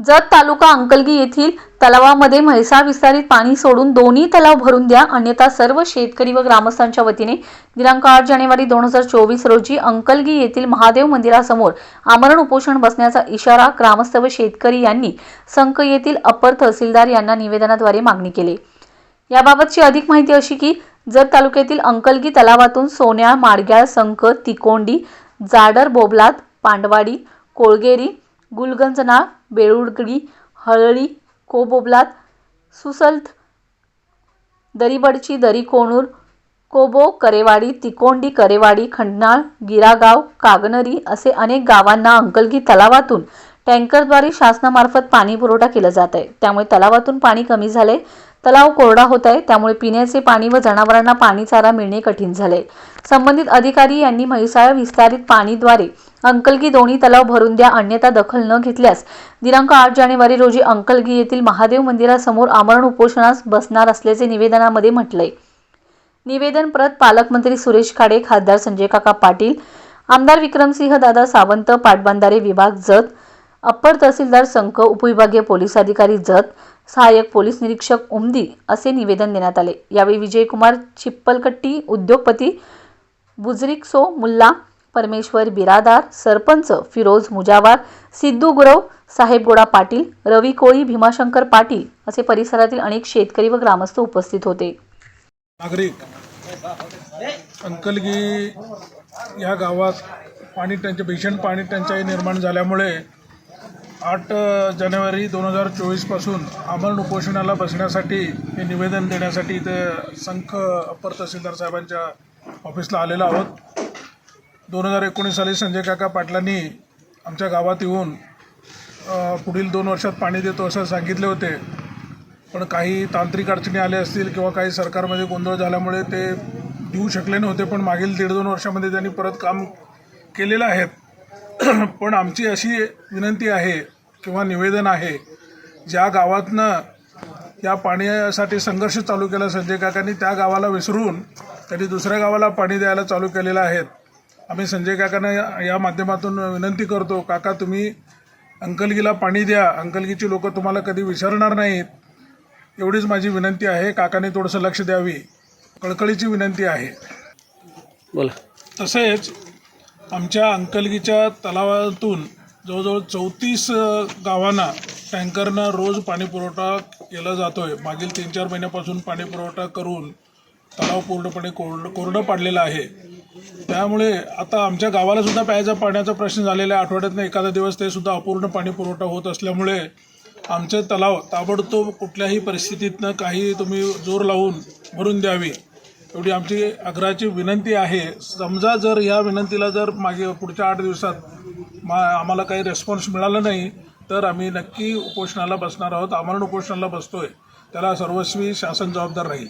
जत तालुका अंकलगी येथील तलावामध्ये म्हैसाळ विस्तारित पाणी सोडून दोन्ही तलाव भरून द्या अन्यथा सर्व शेतकरी व ग्रामस्थांच्या वतीने दिनांक आठ जानेवारी दोन हजार चोवीस रोजी अंकलगी येथील महादेव मंदिरासमोर आमरण उपोषण बसण्याचा इशारा ग्रामस्थ व शेतकरी यांनी संक येथील अपर तहसीलदार यांना निवेदनाद्वारे मागणी केली. याबाबतची अधिक माहिती अशी की जत तालुक्यातील अंकलगी तलावातून सोन्या माडग्याळ संक तिकोंडी जाडर बोबलात पांडवाडी कोळगेरी गुलगंजना बेळुडगडी हळळी कोबोबलात सुसलत दरीबडची दरी कोणूर कोबो करेवाडी तिकोंडी करेवाडी खंडनाळ गिरागाव कागनरी असे अनेक गावांना अंकलगी तलावातून टँकरद्वारे शासनामार्फत पाणी पुरवठा केला जात आहे. त्यामुळे तलावातून पाणी कमी झाले तलाव कोरडा होत आहे त्यामुळे पिण्याचे पाणी व जनावरांना पाणी चारा मिळणे कठीण झाले. संबंधित अधिकारी यांनी म्हैसाळ विस्तारित पाणीद्वारे अंकलगी दोन्ही तलाव भरून द्या अन्यथा दखल न घेतल्यास. दिनांक आठ जानेवारी रोजी अंकलगी येथील महादेव मंदिरासमोर आमरण उपोषणास बसणार असल्याचे निवेदनामध्ये म्हटलंय. निवेदन प्रत पालकमंत्री सुरेश खाडे खासदार संजय काका पाटील आमदार विक्रमसिंह दादा सावंत पाटबंधारे विभाग जत अप्पर तहसीलदार संक उपविभागीय पोलीस अधिकारी जत सहाय्यक पोलीस निरीक्षक उमदी असे निवेदन देण्यात आले. यावेळी विजयकुमार चिप्पलकट्टी उद्योगपती बुजरिकसो मुल्ला परमेश्वर बिरादार सरपंच फिरोज मुजावार सिद्धू गुरव साहेबगोडा पाटील रवी कोळी भीमाशंकर पाटील असे परिसरातील अनेक शेतकरी व ग्रामस्थ उपस्थित होते. नागरिक अंकलगी या गावात पाणी टंचाई भीषण पाणी टंचाई निर्माण झाल्यामुळे आठ जानेवारी दोन हजार चोवीसपासून आमरण उपोषणाला बसण्यासाठी हे निवेदन देण्यासाठी इथे संख अप्पर तहसीलदार साहेबांच्या ऑफिसला आलेलो आहोत. दोन हजार एकोणीस साली संजय काका पाटलांनी आमच्या गावात येऊन पुढील दोन वर्षात पाणी देतो असं सांगितले होते. पण काही तांत्रिक अडचणी आल्या असतील किंवा काही सरकारमध्ये गोंधळ झाल्यामुळे ते देऊ शकले नव्हते पण मागील दीड दोन वर्षामध्ये त्यांनी परत काम केलेलं आहे. पण आमची अशी विनंती आहे किंवा निवेदन आहे ज्या गावातनं या पाण्यासाठी संघर्ष चालू केला संजय काकांनी त्या गावाला विसरून त्यांनी दुसऱ्या गावाला पाणी द्यायला चालू केलेलं आहेत आम्ही संजय काकांना या- या माध्यमातून विनंती करतो काका तुम्ही अंकलगीला पाणी द्या. अंकलगीची लोक तुम्हाला कधी विसरणार नाहीत. एवढीच माझी विनंती आहे. काकाने थोडंसं लक्ष द्यावी. कळकळीची विनंती आहे. बोला. तसेच आमच्या अंकलगीच्या तलावातून जवळजवळ चौतीस गावांना टँकरनं रोज पाणी पुरवठा केला जातो आहे मागील तीन चार महिन्यापासून पाणी पुरवठा करून तलाव पूर्णपणे कोरड कोरडं पाडलेलं आहे. त्यामुळे आता आमच्या गावाला सुद्धा प्यायचा पाण्याचा प्रश्न झालेला आहे. आठवड्यातनं एखादा दिवस ते सुद्धा अपूर्ण पाणी पुरवठा होत असल्यामुळे आमचे तलाव ताबडतोब कुठल्याही परिस्थितीतनं काही तुम्ही जोर लावून भरून द्यावी. एवढी आमची आग्रहाची विनंती आहे. समजा जर ह्या विनंतीला जर मागे पुढच्या आठ दिवसात मा आम्हाला काही रेस्पॉन्स मिळाला नाही तर आम्ही नक्की उपोषणाला बसणार आहोत. आमरण उपोषणाला बसतोय. त्याला सर्वस्वी शासन जबाबदार राहील.